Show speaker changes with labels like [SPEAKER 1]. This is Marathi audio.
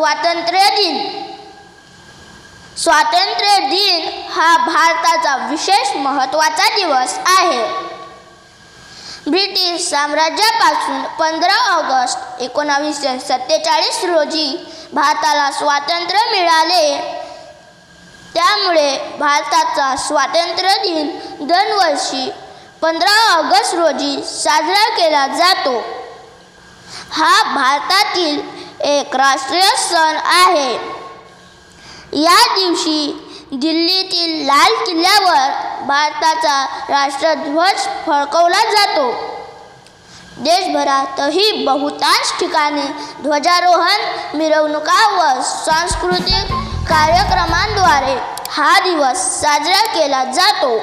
[SPEAKER 1] स्वातंत्र्य दिन. स्वातंत्र्य दिन हा भारताचा विशेष महत्त्वाचा दिवस आहे. ब्रिटिश साम्राज्यापासून पंधरा ऑगस्ट एकोणावीसशे सत्तेचाळीस रोजी भारताला स्वातंत्र्य मिळाले. त्यामुळे भारताचा स्वातंत्र्य दिन दरवर्षी पंधरा ऑगस्ट रोजी साजरा केला जातो. हा भारतातील एक राष्ट्रीय सण आहे. या दिवशी दिल्लीतील लाल किल्ल्यावर भारताचा राष्ट्रध्वज फडकवला जातो. देशभरातही बहुतांश ठिकाणी ध्वजारोहण मिरवणुका व सांस्कृतिक कार्यक्रमांद्वारे हा दिवस साजरा केला जातो.